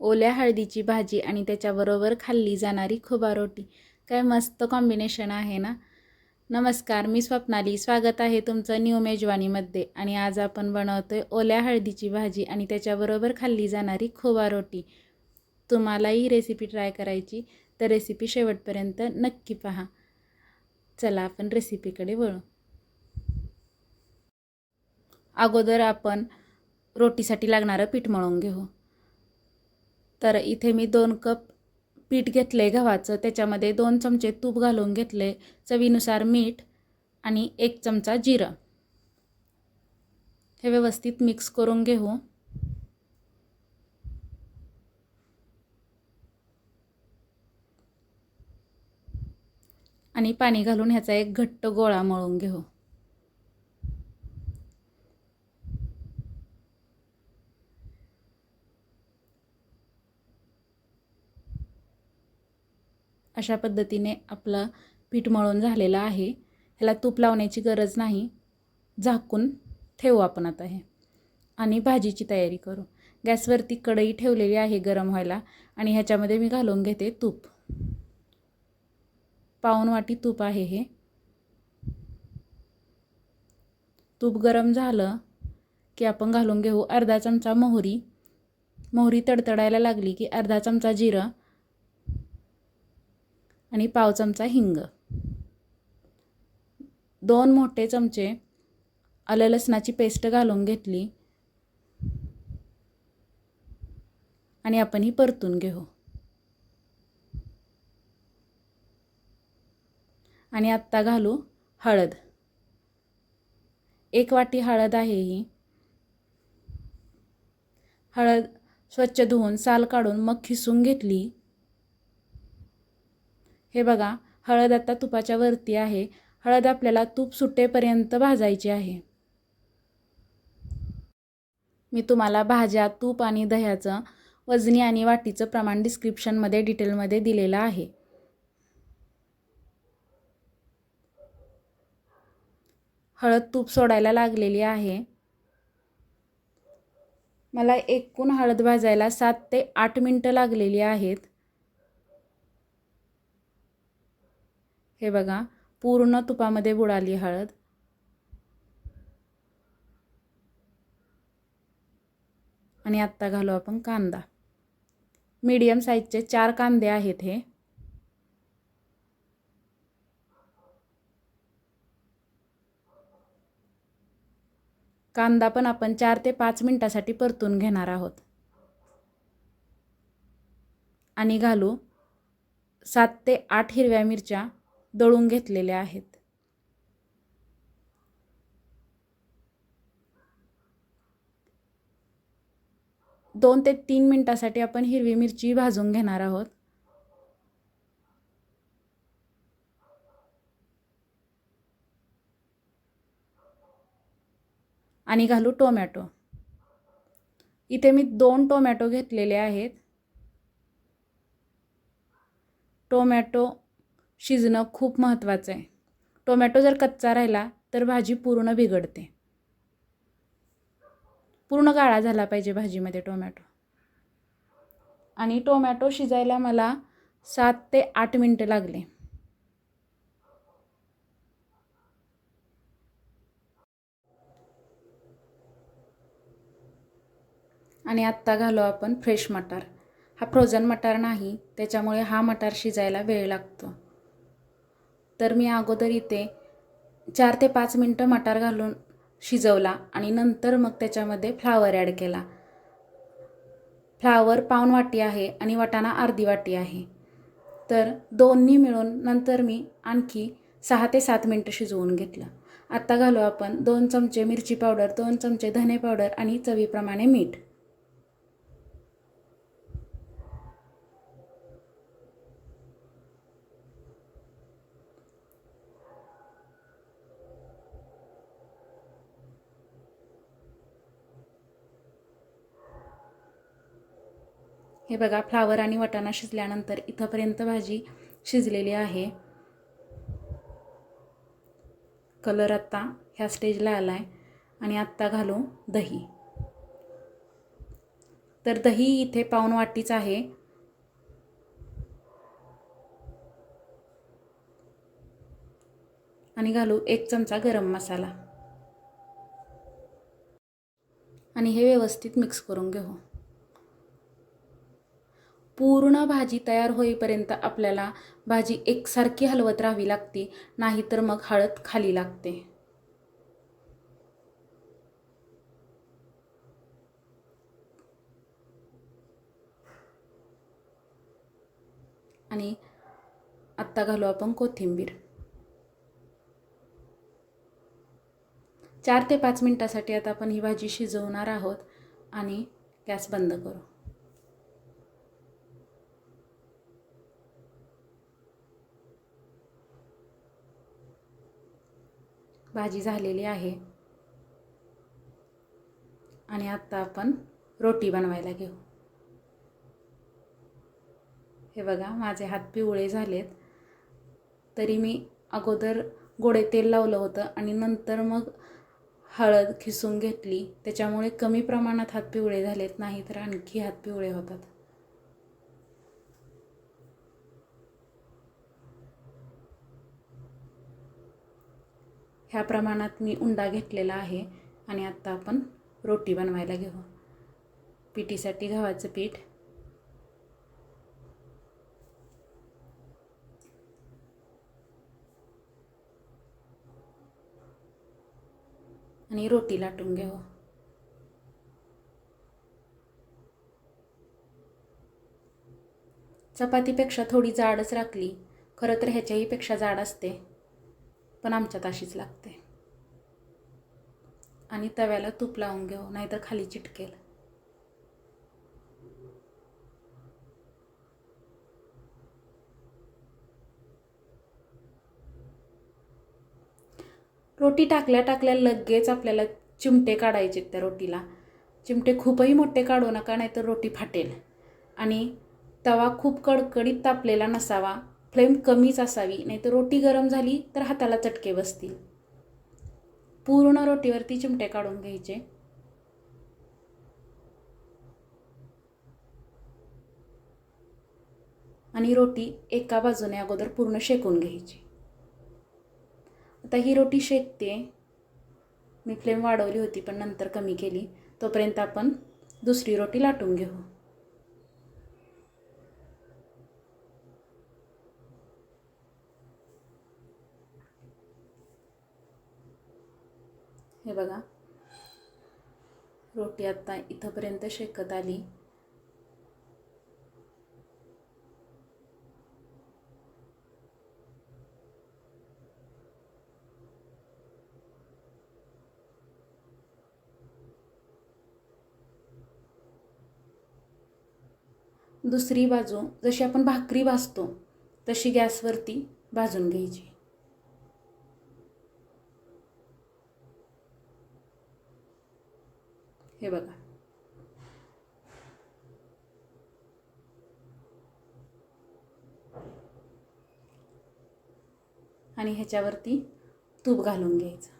ओल्या हळदीची भाजी आणि त्याच्याबरोबर खाल्ली जाणारी खुबा रोटी. काय मस्त कॉम्बिनेशन आहे ना? नमस्कार मी स्वप्नाली. स्वागत आहे तुमचं न्यू मेजवानीमध्ये. आणि आज आपण बनवतो आहे ओल्या हळदीची भाजी आणि त्याच्याबरोबर खाल्ली जाणारी खोबा रोटी. तुम्हालाही रेसिपी ट्राय करायची तर रेसिपी शेवटपर्यंत नक्की पहा. चला आपण रेसिपीकडे वळू. अगोदर आपण रोटीसाठी लागणारं पीठ मळून घेऊ. तर इथे मी दोन कप पीठ घेतले गव्हाचं. त्याच्यामध्ये दोन चमचे तूप घालून घेतले चवीनुसार मीठ आणि एक चमचा जिरं. हे व्यवस्थित मिक्स करून घेऊ. आणि पाणी घालून ह्याचा एक घट्ट गोळा मळून घेऊ. अशा पद्धतीने आपलं पीठ मळून झालेलं आहे. ह्याला तूप लावण्याची गरज नाही. झाकून ठेवू आपण आता हे. आणि भाजीची तयारी करू. गॅसवरती कढई ठेवलेली आहे गरम व्हायला आणि ह्याच्यामध्ये मी घालून घेते तूप. पाऊन वाटी तूप आहे हे. तूप गरम झालं की आपण घालून घेऊ अर्धा चमचा मोहरी. मोहरी तडतडायला लागली की अर्धा चमचा जिरं आणि पाव चमचा हिंग. दोन मोठे चमचे आलं लसणाची पेस्ट घालून घेतली. आणि आपण ही परतून घेऊ. आणि आत्ता घालू हळद. एक वाटी हळद आहे ही. हळद स्वच्छ धुवून साल काढून मग खिसून घेतली. हे बघा हळद आता तुपाच्या वरती आहे. हळद आपल्याला तूप सुटेपर्यंत भाजायची आहे. मी तुम्हाला भाज्या तूप आणि दह्याचं वजनी आणि वाटीचं प्रमाण डिस्क्रिप्शनमध्ये डिटेलमध्ये दिलेलं आहे. हळद तूप सोडायला लागलेली आहे. मला एकूण हळद भाजायला सात ते आठ मिनटं लागलेली आहेत. हे बघा पूर्ण तुपामध्ये बुडाली हळद. आणि आत्ता घालू आपण कांदा. मीडियम साईजचे चार कांदे आहेत हे. कांदा पण आपण चार ते पाच मिनटासाठी परतून घेणार आहोत. आणि घालू सात ते आठ हिरव्या मिरच्या. दळून घेतलेल्या आहेत. दोन ते तीन मिनटासाठी आपण हिरवी मिरची भाजून घेणार आहोत. आणि घालू टोमॅटो. इथे मी दोन टोमॅटो घेतलेले आहेत. टोमॅटो शिजणं खूप महत्त्वाचं आहे. टोमॅटो जर कच्चा राहिला तर भाजी पूर्ण बिघडते. पूर्ण काळा झाला पाहिजे भाजीमध्ये टोमॅटो. आणि टोमॅटो शिजायला मला सात ते आठ मिनटं लागले. आणि आत्ता घालू आपण फ्रेश मटार. हा फ्रोझन मटार नाही त्याच्यामुळे हा मटार शिजायला वेळ लागतो. तर मी अगोदर इथे चार ते पाच मिनटं मटार घालून शिजवला आणि नंतर मग त्याच्यामध्ये फ्लावर ॲड केला. फ्लावर पाऊन वाटी आहे आणि वाटाणा अर्धी वाटी आहे. तर दोन्ही मिळून नंतर मी आणखी सहा ते सात मिनटं शिजवून घेतलं. आत्ता घालू आपण दोन चमचे मिरची पावडर दोन चमचे धने पावडर आणि चवीप्रमाणे मीठ. हे बघा फ्लावर आणि वटाणा शिजल्यानंतर इथंपर्यंत भाजी शिजलेली आहे. कलर आत्ता ह्या स्टेजला आला आहे आणि आत्ता घालू दही. तर दही इथे पाऊन वाटीच आहे. आणि घालू एक चमचा गरम मसाला. आणि हे व्यवस्थित मिक्स करून घेऊ. पूर्ण भाजी तयार होईपर्यंत आपल्याला भाजी एकसारखी हलवत राहावी लागते नाहीतर मग हळद खाली लागते. आणि आत्ता घालू आपण कोथिंबीर. चार ते पाच मिनटासाठी आता आपण ही भाजी शिजवणार आहोत आणि गॅस बंद करू. भाजी झालेली आहे. आणि आत्ता आपण रोटी बनवायला घेऊ. हे बघा माझे हात पिवळे झालेत. तरी मी अगोदर गोडे तेल लावलं होतं आणि नंतर मग हळद खिसून घेतली. त्याच्यामुळे कमी प्रमाणात हात पिवळे झालेत नाही तर आणखी हात पिवळे होतात. ह्या प्रमाणात मी उंडा घेतलेला आहे आणि आत्ता आपण रोटी बनवायला घेऊ. पिठीसाठी गव्हाचं पीठ. आणि रोटी लाटून घेऊ. चपातीपेक्षा थोडी जाडच राखली. खरं तर ह्याच्याहीपेक्षा जाड असते. पण आमच्यात अशीच लागते. आणि तव्याला तूप लावून घेऊ नाहीतर खाली चिटकेल. रोटी टाकल्या टाकल्या लगेच आपल्याला चिमटे काढायचे त्या रोटीला. चिमटे खूपही मोठे काढू नका नाहीतर रोटी फाटेल. आणि तवा खूप कडकडीत तापलेला नसावा फ्लेम कमीच असावी नाहीतर रोटी गरम झाली तर हाताला चटके बसतील. पूर्ण रोटीवरती चिमटे काढून घ्यायचे. आणि रोटी एका बाजूने अगोदर पूर्ण शेकून घ्यायची. आता ही रोटी शेकते. मी फ्लेम वाढवली होती पण नंतर कमी केली. तोपर्यंत आपण दुसरी रोटी लाटून घेऊ. हे बघा. रोटी आत्ता इथंपर्यंत शेकत आली. दुसरी बाजू जशी आपण भाकरी भाजतो तशी गॅसवरती भाजून घ्यायची. हे बघा. आणि ह्याच्यावरती तूप घालून घ्यायचं.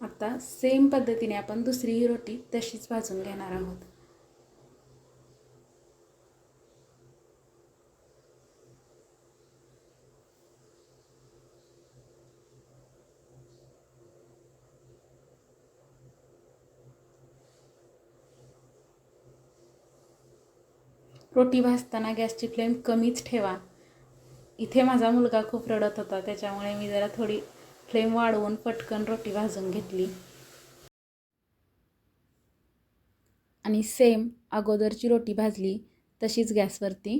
आता सेम पद्धतीने आपण दुसरी रोटी तशीच भाजून घेणार आहोत. रोटी भाजताना गॅसची फ्लेम कमीच ठेवा. इथे माझा मुलगा खूप रडत होता त्याच्यामुळे मी जरा थोडी फ्लेम वाढवून पटकन रोटी भाजून घेतली. आणि सेम अगोदरची रोटी भाजली तशीच गॅसवरती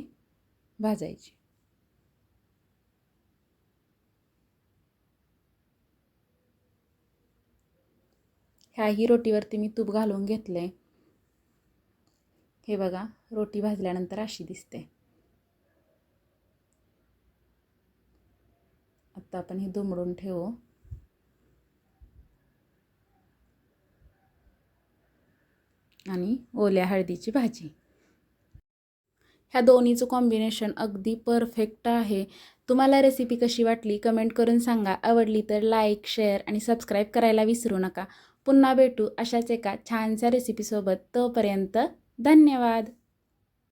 भाजायची. ह्याही रोटीवरती मी तूप घालून घेतलं आहे हे बघा रोटी भाजल्यानंतर अशी दिसते. आत्ता आपण हे दुमडून ठेवू. आणि ओल्या हळदीची भाजी. ह्या दोन्हीचं कॉम्बिनेशन अगदी परफेक्ट आहे. तुम्हाला रेसिपी कशी वाटली कमेंट करून सांगा. आवडली तर लाईक शेअर आणि सबस्क्राईब करायला विसरू नका. पुन्हा भेटू अशाच एका छानशा रेसिपीसोबत तोपर्यंत धन्यवाद.